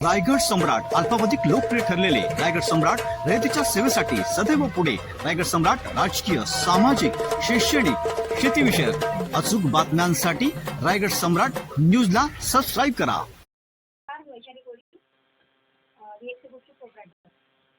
रायगड सम्राट अल्पावधिक लोकप्रिय ठरलेले रायगड सम्राट रयतेच्या सेवेसाठी सदैव पुढे. रायगड सम्राट राजकीय सामाजिक शैक्षणिक शेतीविषयक अचूक बातम्यांसाठी रायगड सम्राट न्यूजला सबस्क्राईब करा.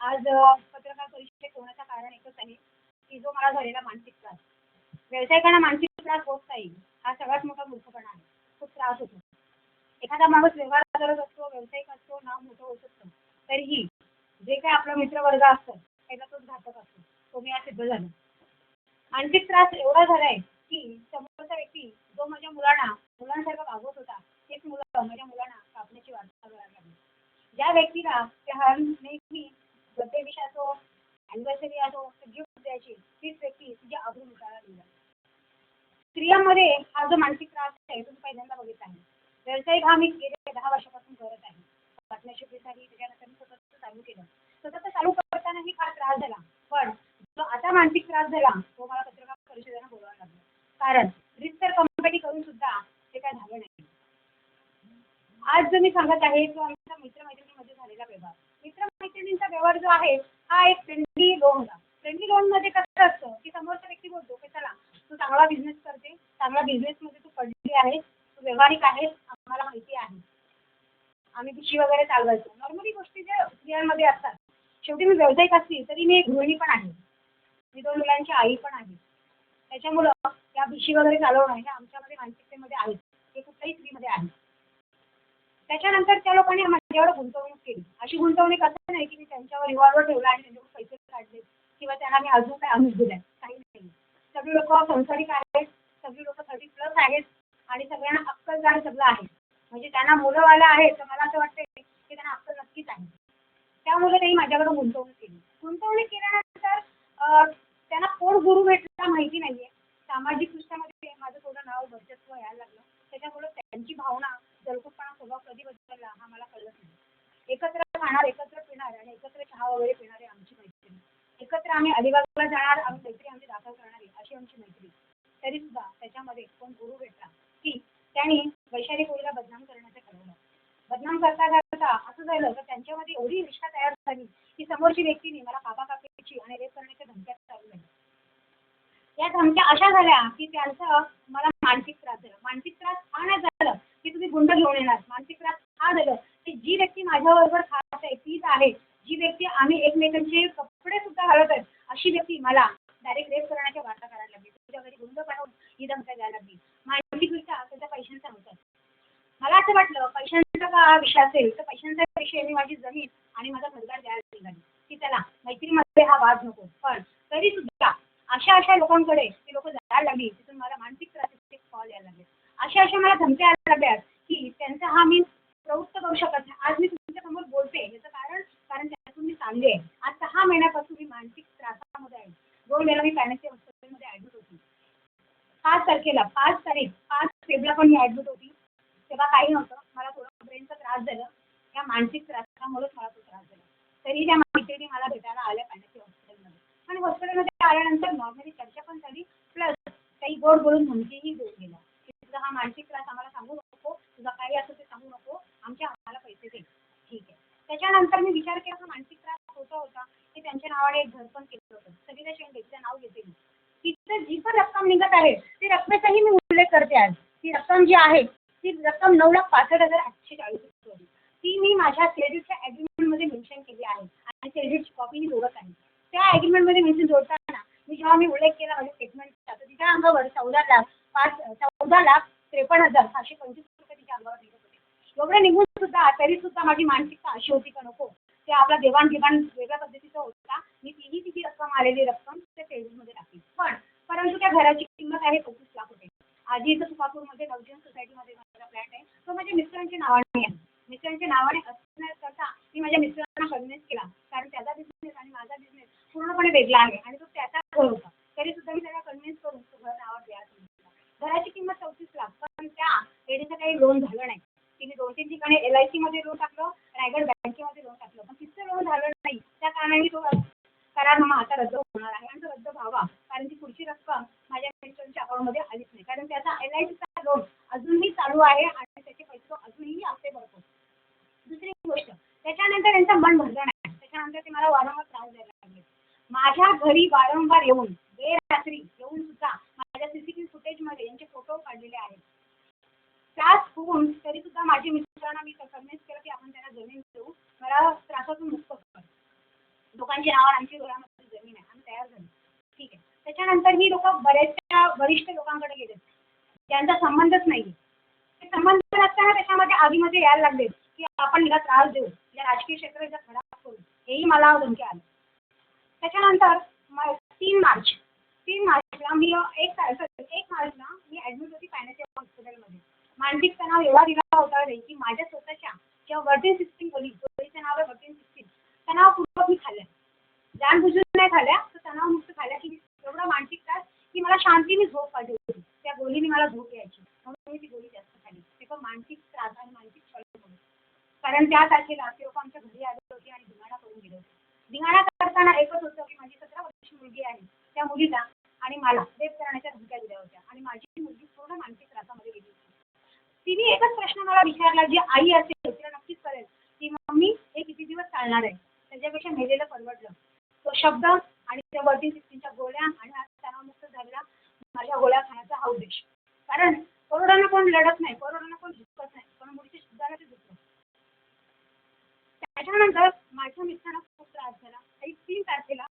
आज पत्रकार परिषदेत कारण एकच आहे की जो मला झालेला मानसिक त्रास व्यावसायिकांना मानसिक त्रास होत नाही हा सगळ्यात मोठा मूर्खपणा आहे. खूप त्रास होतो. एखादा माणूस व्यवहार करत असतो नाव मोठं होत असतं तरीही जे काही आपला असतो. त्याला तोच घातक असतो. तो मी आज सिद्ध झालं मानसिक त्रास एवढा झालाय आहे समोरचा व्यक्ती जो माझ्या मुलांना मुलांसारखा वागवत होता तेच मुलं माझ्या मुलांना कापण्याची वार्ता करायला लागली ज्या व्यक्तीला त्या नेहमी बर्थडे विष असो अॅनिव्हर्सरी असो गिफ्ट द्यायची तीच व्यक्ती तिची आबरू लुटायला गेला स्त्रियांमध्ये हा जो मानसिक त्रास आहे तो मी पहिल्यांदा बघितला आहे व्यावसायिक हा मी गेल्या दहा वर्षापासून करत आहे पार्टनरशिपसाठी त्याच्यानंतर मी स्वतःच चालू केलं स्वतःच चालू करतानाही फार त्रास झाला पण जो आता मानसिक त्रास झाला तो मला पत्रकार परिषदेला बोलावा लागला. कारण रितसर कंपनी करून सुद्धा ते काय झालं नाही. आज जो मी सांगत आहे तो आमच्या मित्रमैत्रिणीमध्ये झालेला व्यवहार. मित्रमैत्रिणींचा व्यवहार जो आहे हा एक फ्रेंडली लोन होता. फ्रेंडली लोनमध्ये कसं असतं की समोरचा व्यक्ती बोलतो की चला तू चांगला बिझनेस करते चांगला बिझनेसमध्ये तू पडली आहेस तू व्यावहारिक आहेस आम्हाला माहिती आहे. आम्ही पिशी वगैरे चालवायचो. नॉर्मली गोष्टी ज्या स्त्रियांमध्ये असतात शेवटी मी व्यावसायिक असली तरी मी एक गृहिणी पण आहे. मी दोन मुलांची आई पण आहे. त्याच्यामुळं त्या भिशी वगैरे चालवणं हे आमच्यामध्ये मानसिकतेमध्ये आहे. हे कुठल्याही स्त्रीमध्ये आहे. त्याच्यानंतर त्या लोकांनी माझ्यावर गुंतवणूक केली. अशी गुंतवणूक असं नाही की मी त्यांच्यावर रिव्हॉल्वर ठेवला आणि त्यांच्याकडून पैसे काढले किंवा त्यांना मी अजून काय आमिष दिलाय. काही नाही. सगळी लोक संसारिक आहेत. सगळी लोक थर्टी प्लस आहेत. आणि सगळ्यांना अक्कलदार सगळं आहे. म्हणजे त्यांना मुलंवालं आहे तर मला असं वाटतं की त्यांना अक्कल नक्कीच आहे. त्यामुळे त्यांनी माझ्याकडे गुंतवणूक केली. गुंतवणूक केल्यानंतर त्यांना कोण गुरु भेटला माहिती नाहीये. सामाजिक दृष्ट्यामध्ये माझं थोडं नाव वर्चस्व यायला लागलं. त्याच्यामुळे त्यांची भावना जळकुटपणा स्वभाव कधी बदलला हा मला कळत नाही. एकत्र खाणार एकत्र पिणार आणि एकत्र चहा वगैरे पिणारे आमची मैत्री एकत्र आम्ही अलिबागला जाणार आम्ही मैत्री आमची दाखल करणारी अशी आमची मैत्री. तरी सुद्धा त्याच्यामध्ये कोण गुरु भेटला की त्यांनी वैशाली कोळीला बदनाम करण्याचं ठरवलं. बदनाम करता करता असं झालं तर त्यांच्यामध्ये एवढी निष्ठा तयार झाली की समोरची व्यक्तीने मला काका काकी आणि रेप करण्याच्या धमक्या चालू झाल्या या धमक्या अशा झाल्या की त्यांचा मला मानसिक त्रास झाला. मानसिक त्रास हा नाही झालं की तुम्ही गुंड घेऊन येणार. मानसिक त्रास हा झालं की जी व्यक्ती माझ्याबरोबर खात आहे तीच आहे जी व्यक्ती आम्ही एकमेकांचे कपडे सुद्धा घालत आहेत अशी व्यक्ती मला डायरेक्ट रेप करण्याच्या वार्ता करायला लागली. तुझ्या घरी गुंड पाठवून ही धमक्या द्यायला लागली. मानसिकरित्या त्याचा पैशांचा होता मला असं वाटलं पैशांचा का विषय असेल तर पैशांचा विषय मी माझी जमीन आणि माझा घरदार द्यायला निघाली. की चला मैत्रीमध्ये हा वाद नको. पण तरी सुद्धा अशा अशा लोकांकडे ती लोक जायला लागली. तिथून मला मानसिक त्रासाचे कॉल यायला लागले. अशा अशा मला धमक्या यायला लागल्यात की त्यांचा हा मी प्रवृत्त करू शकत नाही. आज मी तुमच्यासमोर बोलते. याचं कारण कारण त्यातून मी चांगली आहे आज सहा महिन्यापासून मी मानसिक त्रासामध्ये आहे. दोन वेळा मी पॅनेसच्या हॉस्पिटलमध्ये ॲडमिट होती. पाच तारखेला पाच तारीख पाच फेब्रुवारीला पण मी ॲडमिट होती. तेव्हा काही नव्हतं. मला थोडं ब्रेनचा त्रास झाला. या मानसिक त्रासामुळेच मला तो त्रास झाला. तरी त्या मैत्रिणी मला भेटायला आल्या पॅनेसच्या हॉस्पिटलमध्ये हॉस्पिटलमध्ये आल्यानंतर नॉर्मली चर्चा पण झाली. प्लस काही गोड बोलून धमकीही देऊन गेला. की तुझा हा मानसिक त्रास आम्हाला सांगू नको. तुझा काही असं ते सांगू नको. आमच्या आम्हाला पैसे दे. ठीक आहे. त्याच्यानंतर मी विचार केला हा मानसिक त्रास होता होता. की त्यांच्या नावाने एक घर पण केलं होतं. सविता शेंडे तिचं नाव घेते मी. तिथं जी पण रक्कम निघत आहे ती रकमेचाही मी उल्लेख करते आज. ती रक्कम जी आहे ती रक्कम नऊ लाख पासष्ट हजार आठशे चाळीस रुपये होती. ती मी माझ्या क्रेडिटच्या ॲग्रीमेंटमध्ये मेन्शन केली आहे. आणि क्रेडिटची कॉपी मी जोडत आहे. त्या ॲग्रीमेंटमध्ये मेन्शन जोडताना मी जेव्हा मी उल्लेख केला माझ्या स्टेटमेंटचा तर तिच्या अंगावर चौदा लाख पाच चौदा लाख त्रेपन्न हजार सहाशे पंचवीस रुपये तिच्या अंगावर निघत होते. एवढं निघून सुद्धा तरी सुद्धा माझी मानसिकता अशी होती का नको? ते आपला देवाणघेवाण वेगळ्या पद्धतीचा होता. मी तीही तिची रक्कम आलेली रक्कम त्या क्रेडिटमध्ये टाकली. पण परंतु त्या घराची किंमत आहे चौतीस लाख रुपये आधी इथं सुखापूरमध्ये नवजीवन सोसायटीमध्ये माझा फ्लॅट आहे. तो माझ्या मिस्टरांच्या नावाने आहे. मिस्टरांच्या नावाने असण्याकरता मी माझ्या मिस्टरांना कन्व्हिन्स केला. कारण त्याचा बिझनेस आणि माझा बिझनेस पूर्णपणे वेगळा आहे आणि तो त्याचा घर होता. तरी सुद्धा मी त्याला कन्व्हिन्स करून तो घर नावावर द्या घराची किंमत चौतीस लाख. पण त्या लेडीचं काही लोन झालं नाही. तिने दोन तीन ठिकाणी एल आय सीमध्ये लोन टाकलं रायगड बँकेमध्ये लोन टाकलं. पण तिचं लोन झालं नाही. त्या कारणाने तो करारनामा आता रद्द होणार आहे आणि तो रद्द व्हावा. कारण ती पुढची रक्कम माझ्या मिस्टरच्या अकाउंटमध्ये आलीच नाही. कारण त्याचा एल आय सीचा लोन अजूनही चालू आहे आणि त्याचे पैसे तो अजूनही हप्ते भरतो दुसरी गोष्ट त्याच्यानंतर त्यांचं मन भरलं नाही त्याच्यानंतर ते मला वारंवार त्रास द्यायला लागले माझ्या घरी वारंवार येऊन बेरात्री येऊन सुद्धा माझ्या सीसीटीव्ही फुटेजमध्ये यांचे फोटो काढलेले आहेत. त्रास होऊन तरी सुद्धा माझी मित्रांना मी कन्व्हिन्स केलं की आपण त्यांना जमीन देऊ. मला त्रासातून मुक्त कर. लोकांची नावं आमची घरामध्ये जमीन आहे. आम्ही तयार झालो. ठीक आहे. त्याच्यानंतर ही लोक बऱ्याचशा वरिष्ठ लोकांकडे गेले. त्यांचा संबंधच नाही ते संबंध नसताना त्याच्यामध्ये आधीमध्ये यायला लागले की आपण हिला त्रास देऊ. या राजकीय क्षेत्राचा खराब करू हेही मला धमक्या आले. त्याच्यानंतर तीन मार्च. तीन मार्चला मी एक तारखे एक मार्चला मी ॲडमिट होती फायनान्शियल हॉस्पिटलमध्ये मानसिक तणाव एवढा दिला होता रे की माझ्या स्वतःच्या ज्या वर्टिन सिस्टीम होती गोळीचं नाव आहे वर्टिन सिस्टीम तणावपूर्वक मी खाल्ल्या जाणबुजून नाही खाल्ल्या तर तणावमुक्त खाल्ल्या की एवढा मानसिक त्रास की मला शांतीने झोप पाहिजे होती. त्या गोळीने मला झोप यायची. म्हणून मी ती गोळी जास्त खाल्ली. ते पण मानसिक त्रास आणि मानसिक छळ कारण त्या तारखेला ते लोक आमच्या घरी आले होते आणि धिंगाणा करून गेले होते. धिंगाणा करताना एकच होतं की माझी सतरा वर्षाची मुलगी आहे. त्या मुलीला आणि मला रेप करण्याच्या धमक्या दिल्या होत्या. आणि माझी मुलगी पूर्ण मानसिक त्रासामध्ये गेली होती. तिने एकच प्रश्न मला विचारला जी आई असेल तिला नक्कीच कळेल की मम्मी हे किती दिवस चालणार आहे? त्याच्यापेक्षा मेलेलं परवडलं. तो शब्द आणि त्या वरती सिस्टीमच्या गोळ्या आणि आज तणावमुक्त झालेला माझ्या गोळ्या खाण्याचा हा उद्देश. कारण करोडानं कोण लढत नाही करोडानं कोण झुकत नाही पण मुलीच्या शब्दाला ते झुकलं त्याच्यानंतर माझ्या मित्रांना खूप त्रास झाला आणि तीन तारखेला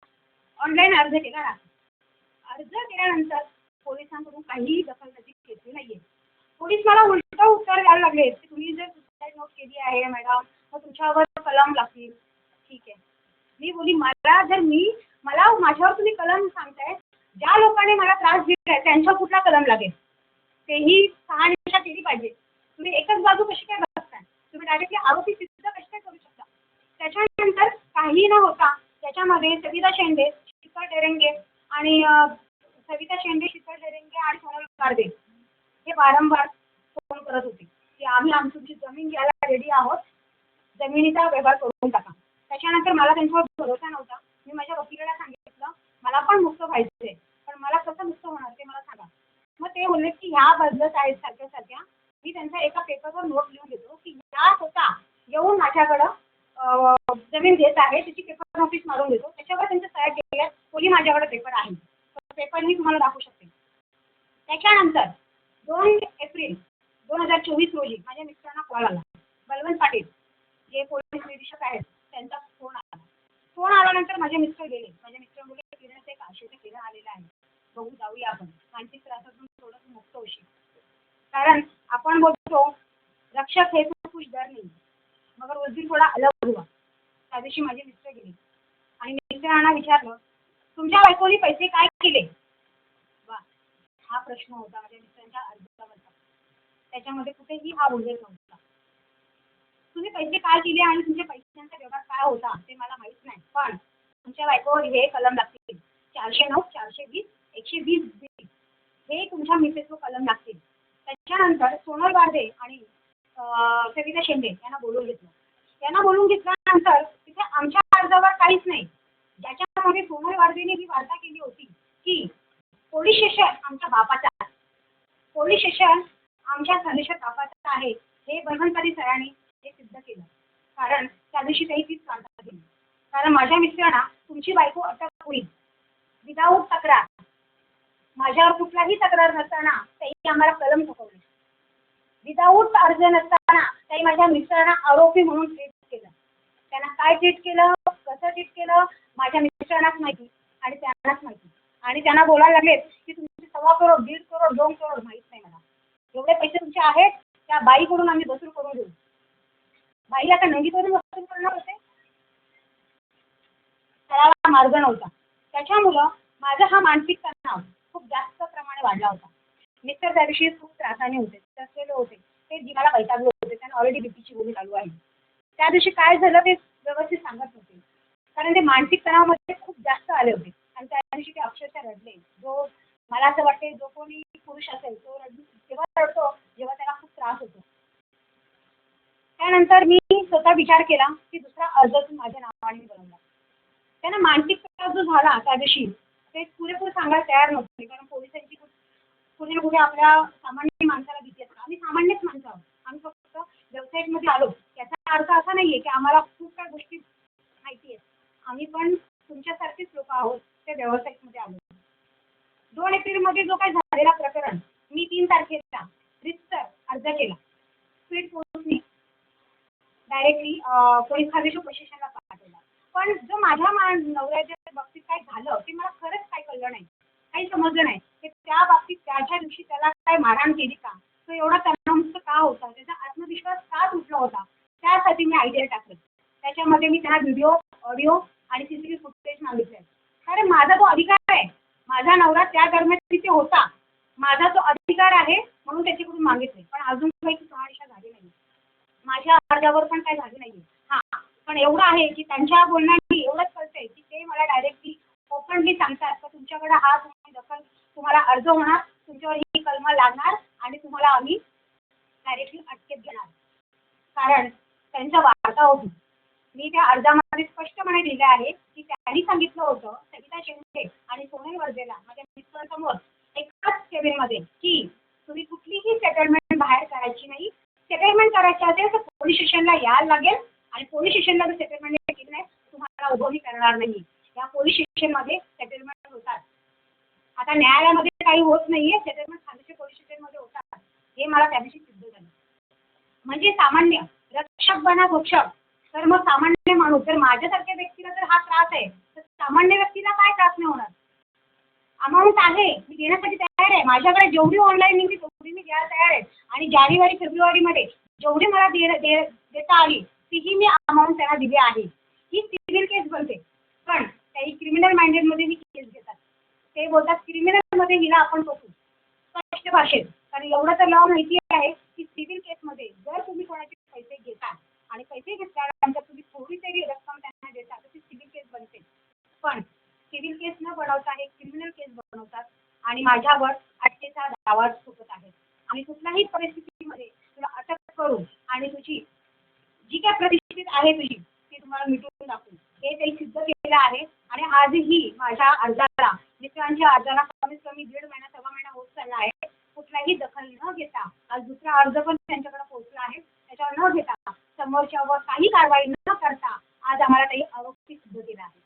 ऑनलाईन अर्ज केला अर्ज केल्यानंतर पोलिसांकडून काहीही दखलंदाजी घेतली नाहीये. पोलीस मला उलट उत्तर द्यायला लागले की तुम्ही जर सुसाईड नोट केली आहे मॅडम मग तुमच्यावर कलम लागतील. ठीक आहे. मी बोली मला जर मी मला माझ्यावर तुम्ही कलम सांगताय ज्या लोकांनी मला त्रास दिला आहे त्यांच्यावर कुठला कलम लागेल? तेही शहानिशा केली पाहिजे. तुम्ही एकच बाजू कशी काय बघताय? तुम्ही डायरेक्टली आरोपी सिद्ध कशी काय करू शकता? त्याच्यानंतर काही न होता त्याच्यामध्ये सविता शेंडे शीतल डेरेंगे आणि सविता शेंडे शीतल डेरेंगे आणि सोनल गारदे हे वारंवार फोन करत होते की आम्ही आमची तुमची जमीन घ्यायला रेडी आहोत. जमिनीचा व्यवहार करून टाका. त्याच्यानंतर मला त्यांच्यावर भरोसा नव्हता. मी माझ्या वकिलाला सांगितलं मला पण मुक्त व्हायचं आहे पण मला कसं मुक्त होणार ते मला सांगा. मग ते बोलले की ह्या बदलत आहेत सारख्या सारख्या. मी त्यांचा एका पेपरवर नोट लिहून घेतो की ह्या स्वतः येऊन माझ्याकडं जमीन घेत आहे त्याची पेपर नोटीस मारून देतो त्याच्यावर त्यांच्या सह्या केल्या कोणी माझ्याकडे पेपर आहे. पेपर मी तुम्हाला दाखवू शकते. त्याच्यानंतर दोन एप्रिल दोन हजार चोवीस रोजी माझ्या मित्रांना कॉल आला. बलवंत पाटील जे पोलीस निरीक्षक आहेत त्यांचा फोन आला. फोन आल्यानंतर माझे मिस्टर गेले. माझे मिस्टर बोलले किरण ते काशीचं किरण आलेलं आहे. बघू जाऊया आपण. मानसिक त्रासातून थोडंसं मुक्त होशील. कारण आपण बोलतो रक्षक हे तो कुछ डर नाही मगर उस दिन थोडा अलग हुआ त्या दिवशी माझे मिस्टर गेले. आणि मिस्टरांना विचारलं तुमच्या बायकोनी पैसे काय केले? वा हा प्रश्न होता माझ्या मिस्टरांच्या अर्जावरचा त्याच्यामध्ये कुठेही हा उल्लेख नव्हता. तुम्ही पैसे काय केले आणि तुमच्या पैशांचा व्यवहार काय होता ते मला माहीत नाही. पण तुमच्या बायकोवर हे कलम लागतील. चारशे नऊ चारशे वीस एकशे वीस बी. हे तुमच्या मिसेसवर कलम लागतील. त्याच्यानंतर सोनल गारदे आणि सविता शेंडे यांना बोलून घेतलं. त्यांना बोलवून घेतल्यानंतर तिथे आमच्या अर्जावर काहीच नाही. ज्याच्यामध्ये सोनल गारदेने ही वार्ता केली होती की पोलीस स्टेशन आमच्या बापाचं आहे. पोलीस स्टेशन आमच्या धनेश्वर बापाचं आहे. हे बळवंतरी सरांनी हे सिद्ध केलं. कारण त्या दिवशी काही तीच वार्ता दिली कारण माझ्या मिस्टरांना तुमची बायको अटक होईल. विदाऊट तक्रार. माझ्यावर कुठलाही तक्रार नसताना त्यांनी आम्हाला कलम ठोकवले विदाऊट अर्ज नसताना त्याही माझ्या मिस्टरांना आरोपी म्हणून त्यांना काय ट्रीट केलं? कसं ट्रीट केलं? माझ्या मिस्टरांनाच माहिती आणि त्यांनाच माहिती. आणि त्यांना बोलायला लागलेत की तुमचे सव्वा करोड दीड करोड दोन करोड माहीत नाही मला. एवढे पैसे तुमचे आहेत त्या बाईकडून आम्ही वसूल करून देऊ बाईला आता नंदी करून वसूल करणार होते? त्याला मार्ग नव्हता. त्याच्यामुळं माझा हा मानसिक तणाव खूप जास्त प्रमाणे वाढला होता. मिस्टर त्या दिवशी खूप त्रासाने होते त्रसलेले होते. ते जीवाला वैतागले होते. त्यांना ऑलरेडी बीपीची गोळी चालू आहे. त्या दिवशी काय झालं ते व्यवस्थित सांगत नव्हते कारण ते मानसिक तणावामध्ये खूप जास्त आले होते. आणि त्या दिवशी ते अक्षरशः रडले. जो मला असं वाटते जो कोणी पुरुष असेल तो रड तेव्हा रडतो जेव्हा त्याला खूप त्रास होतो. त्यानंतर मी स्वतः विचार केला की दुसरा अर्ज तू माझ्या नावाने बनवला. त्यांना मानसिक त्रास जो झाला त्या दिवशी ते पुरेपूर सांगायला तयार नव्हते. कारण पोलिसांची कुठे ना कुठे आपल्या सामान्य माणसाला भीती असते. आम्ही सामान्यच माणसं आहोत. आम्ही फक्त वेबसाईटमध्ये आलो. याचा अर्थ असा नाहीये की आम्हाला खूप काही गोष्टी माहिती आहेत आम्ही पण तुमच्यासारखेच लोक आहोत त्या व्यावसायिकमध्ये आलो दोन एप्रिलमध्ये जो काही झालेला प्रकरण मी तीन तारखेला रितसर अर्ज केला. स्पीड पोस्टनी डायरेक्टली पोलीस खात्याच्या प्रशासनाला पाठवला. पण जो माझ्या मा नवऱ्याच्या बाबतीत काय झालं ते मला खरंच काय कळलं नाही. काही समजलं नाही. की त्या बाबतीत त्याच्या दिवशी त्याला काय मारहाण केली का? तो एवढा तणावमुक्त का होता? त्याचा आत्मविश्वास का तुटला होता? त्यासाठी मी आयडिया टाकेल. त्याच्यामध्ये मी त्यांना व्हिडिओ ऑडिओ आणि सी सी टी फुटेज मागितले कारण माझा तो अधिकार आहे. माझा नवरा त्या दरम्यान तिथे होता. माझा तो अधिकार आहे म्हणून त्याच्याकडून मागितले पण अजून काही शहानिशा झाली नाही माझ्या अर्जावर पण काय झाली नाही हां पण एवढं आहे की त्यांच्या बोलण्याने एवढंच कळतंय की ते मला डायरेक्टली ओपनली सांगतात. का तुमच्याकडे हा तुम्ही दखल तुम्हाला अर्ज होणार तुमच्यावर ही कलमा लागणार आणि तुम्हाला आम्ही डायरेक्टली अटकेत घेणार. कारण त्यांचा वार्ता होती. मी त्या अर्जामध्ये स्पष्टपणे लिहिलं आहे की त्यांनी सांगितलं होतं सविता शेंडे आणि सोनल वर्जेला माझ्या मित्रांसमोर एकाच केबिनमध्ये की तुम्ही कुठलीही सेटलमेंट बाहेर करायची नाही. सेटलमेंट करायची असेल तर पोलीस स्टेशनला यायला लागेल आणि पोलीस स्टेशनला जर सेटलमेंट केली नाही तुम्हाला उभं करणार नाही. या पोलीस स्टेशनमध्ये सेटलमेंट होतात. आता न्यायालयामध्ये काही होत नाहीये सेटलमेंट खांदेशी पोलीस स्टेशनमध्ये होतात. हे मला त्या दिवशी सिद्ध झालं. म्हणजे सामान्य भक्षक बना भक्षक तर मग सामान्य माणूस जर माझ्यासारख्या व्यक्तीला जर हा त्रास आहे तर सामान्य व्यक्तीला काय त्रास नाही होणार? अमाऊंट आहे मी देण्यासाठी तयार आहे. माझ्याकडे जेवढी ऑनलाईन निघली तेवढी मी द्यायला तयार आहे. आणि जानेवारी फेब्रुवारीमध्ये जेवढी मला दे दे- देता आली तीही मी अमाऊंट त्यांना दिली आहे. ही सिव्हिल केस बनते. पण काही क्रिमिनल माइंडेडमध्ये मी केस घेतात. ते बोलतात क्रिमिनलमध्ये हिला आपण बसू स्पष्ट भाषेत. कारण एवढं तर लॉ माहिती आहे की सिव्हिल केसमध्ये जर तुम्ही कोणाची पैसे घेतात. आणि पैसे घेतल्यानंतर तुम्ही थोडी तरी रक्कम त्यांना देता तर ती सिव्हिल केस बनते. पण सिव्हिल केस न बनवता हे क्रिमिनल केस बनवतात. आणि माझ्यावर अटकेचा दावा ठोकत आहेत आणि कुठल्याही परिस्थितीमध्ये तुला अटक करून आणि तुझी जी काय प्रतिष्ठित आहे तुझी ती तुम्हाला मिटवून दाखवू हे ते सिद्ध केलेलं आहे. आणि आजही माझ्या अर्जाला मित्रांच्या अर्जाला कमीत कमी दीड महिना सव्वा महिना होत चालला आहे. कुठलाही दखल न घेता आज दुसरा अर्ज पण त्यांच्याकडे न घेता समोरच्यावर काही कारवाई न करता आज आम्हाला काही आरोपी सिद्ध केला आहे.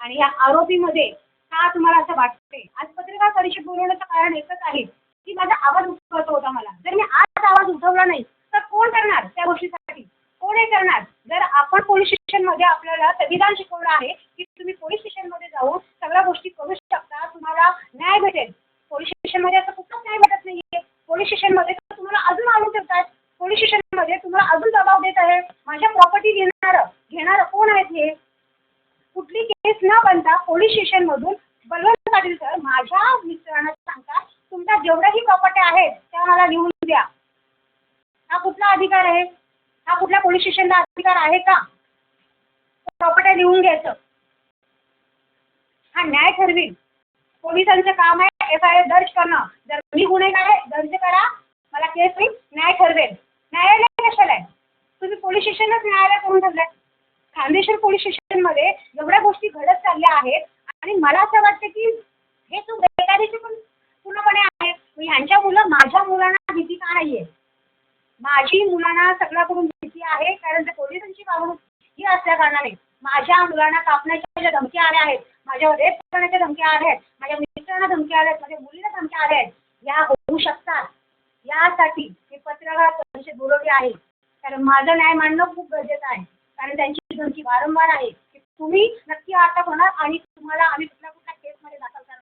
आणि या आरोपीमध्ये का तुम्हाला असं वाटते आज पत्रकार परिषद बोलवण्याचं कारण एकच आहे की माझा आवाज उठवत होता मला. जर मी आज आवाज उठवला नाही तर कोण करणार त्या गोष्टीसाठी? कोण हे करणार? जर आपण पोलीस स्टेशनमध्ये आपल्याला संविधान शिकवलं आहे की तुम्ही पोलीस स्टेशनमध्ये जाऊन सगळ्या गोष्टी करू शकता तुम्हाला न्याय भेटेल पोलीस स्टेशनमध्ये असं कुठलाच न्याय भेटत नाहीये पोलीस स्टेशनमध्ये तर तुम्हाला अजून आणून ठेवतात पोलीस स्टेशनमध्ये तुम्हाला अजून दबाव देत आहे माझ्या प्रॉपर्टी घेणारं घेणारं कोण आहेत हे कुठली केस न बनता पोलीस स्टेशनमधून बलवंत पाटील सर माझ्या मिस्टरांना सांगता तुमच्या जेवढ्याही प्रॉपर्टी आहेत त्या मला लिहून द्या हा कुठला अधिकार आहे. हा कुठल्या पोलीस स्टेशनला अधिकार आहे का? प्रॉपर्टी लिहून घ्यायचं. हा न्याय ठरवील पोलिसांचं काम आहे एफ आय आर दर्ज करणं. जर मी गुन्हेगार आहे दर्ज करा. मला केस होईल न्याय ठरवेल. न्यायालय कशाला आहे? तुम्ही पोलीस स्टेशनच न्यायालय करून ठरलाय खानदेशर पोलीस स्टेशनमध्ये एवढ्या गोष्टी घडत चालल्या आहेत आणि मला असं वाटतं की हे तू बेकारीचे पण पूर्णपणे आहे. ह्यांच्या मुलं माझ्या मुलांना भीती का नाही आहे माझी मुलांना सगळ्याकडून भीती आहे कारण ते पोलिसांची वागणूक ही असल्या कारणाने माझ्या मुलांना कापण्याच्या ज्या धमक्या आल्या आहेत माझ्यावर रेप करण्याच्या धमक्या आल्या आहेत माझ्या मित्रांना धमक्या आल्या आहेत माझ्या मुलीला धमक्या आल्या आहेत या होऊ शकतात. यासाठी मी पत्रकार परिषद बोलवली आहे. कारण माझं न्याय मांडणं खूप गरजेचं आहे. कारण त्यांची धमकी वारंवार आहे की तुम्ही नक्की अटक होणार आणि तुम्हाला आम्ही कुठल्या कुठल्या केसमध्ये दाखल करणार.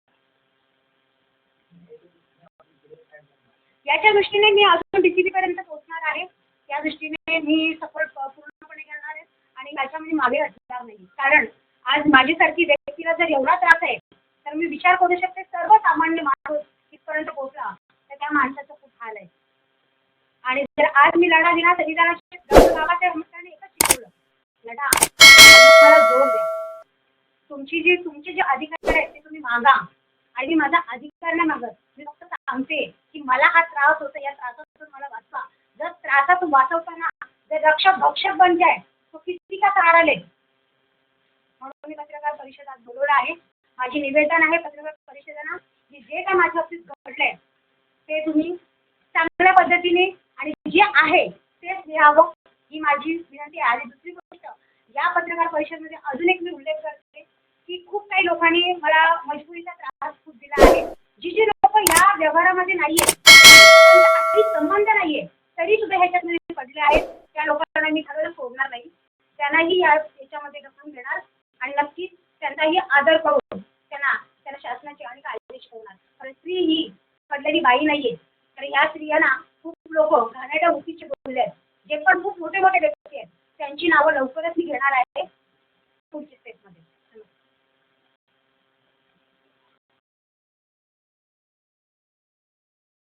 याच्या दृष्टीने मी अजून डी सी पर्यंत मी सपोर्ट पूर्णपणे करणार आहे आणि माझ्यामध्ये मागे हटणार नाही. कारण आज माझ्यासारखी व्यक्तीला जर एवढा त्रास आहे तर मी विचार करू शकते सर्वसामान्य माणूस इथपर्यंत पोहोचला तर त्या माणसाचं खूप हाल आहे. आणि जर आज मी लढा दिला संविधानाच्या गावाच्या एकच शिकवलं. लढा. मला जोर द्या. तुमची जी तुमचे जे अधिकार आहेत ते तुम्ही मागा. आणि मी माझा अधिकार नाही मागत. मी फक्त सांगते की मला हा त्रास होतो या त्रासातून मला वाचवा. जर त्रासातून वाचवता रक्षक भक्षक बन जाय. तो किती का सहारा ले म्हणून मी पत्रकार परिषदात बोलवलं आहे. माझी निवेदन आहे पत्रकार परिषदेला की जे काय माझ्या बाबतीत घडलंय ते तुम्ही चांगल्या पद्धतीने आणि जे आहे तेच लिहावं ही माझी विनंती आहे. आणि दुसरी गोष्ट या पत्रकार परिषदेमध्ये अजून एक मी उल्लेख करते की खूप काही लोकांनी मला मजबुरीचा त्रास खूप दिला आहे. जी जी लोक या व्यवहारामध्ये नाहीये संबंध नाहीये तरी सुद्धा ह्याच्यात पडले आहेत. त्या लोकांना मी खरंच सोडणार नाही. त्यांनाही या याच्यामध्ये ढकलून देणार आणि नक्कीच त्यांचाही आदर करून त्यांना त्यांना शासनाची आणि कायदेशीर होणार कारण स्त्री ही पडलेली बाई नाहीये. तर या स्त्रियांना खूप लोक घाणेरड्या वृत्तीचे बोलले आहेत. जे पण खूप मोठे मोठे व्यक्ती आहेत त्यांची नावं लवकरच मी घेणार आहे